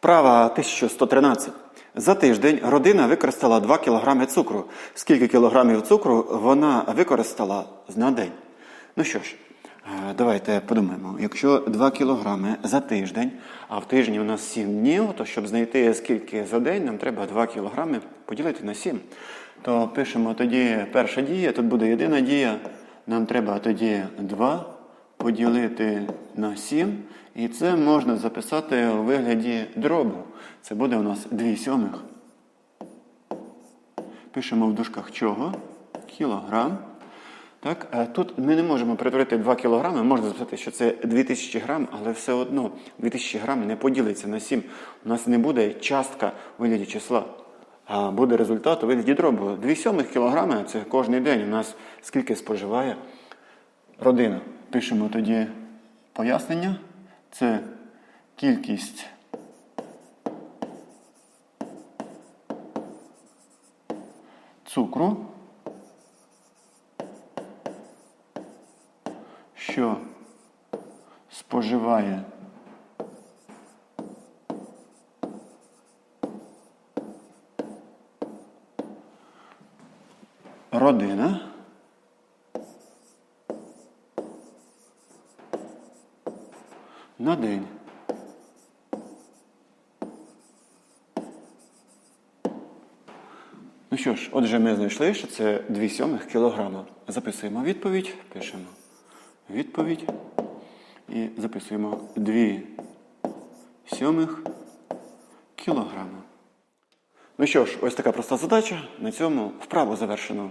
Вправа 1113. За тиждень родина використала 2 кг цукру. Скільки кілограмів цукру вона використала на день? Ну що ж, е, давайте подумаємо. Якщо 2 кг за тиждень, а в тижні у нас 7 днів, то щоб знайти скільки за день, нам треба 2 кг поділити на 7. То пишемо тоді перша дія, тут буде єдина дія. Нам треба тоді 2 поділити на 7. І це можна записати у вигляді дробу. Це буде у нас 2 сьомих. Пишемо в дужках чого? Кілограм. Так, е, тут ми не можемо перетворити 2 кілограми, можна записати, що це 2000 грам, але все одно 2000 грам не поділиться на 7. У нас не буде частка у вигляді числа, а буде результат у вигляді дробу. 2 сьомих кілограми це кожен день у нас скільки споживає родина. Пишемо тоді пояснення. Це кількість цукру, що споживає родина. На день. Ну що ж, отже, ми знайшли, що це 2 сьомих кілограма. Записуємо відповідь, пишемо відповідь і записуємо 2 сьомих кілограма. Ну що ж, ось така проста задача. На цьому вправу завершено.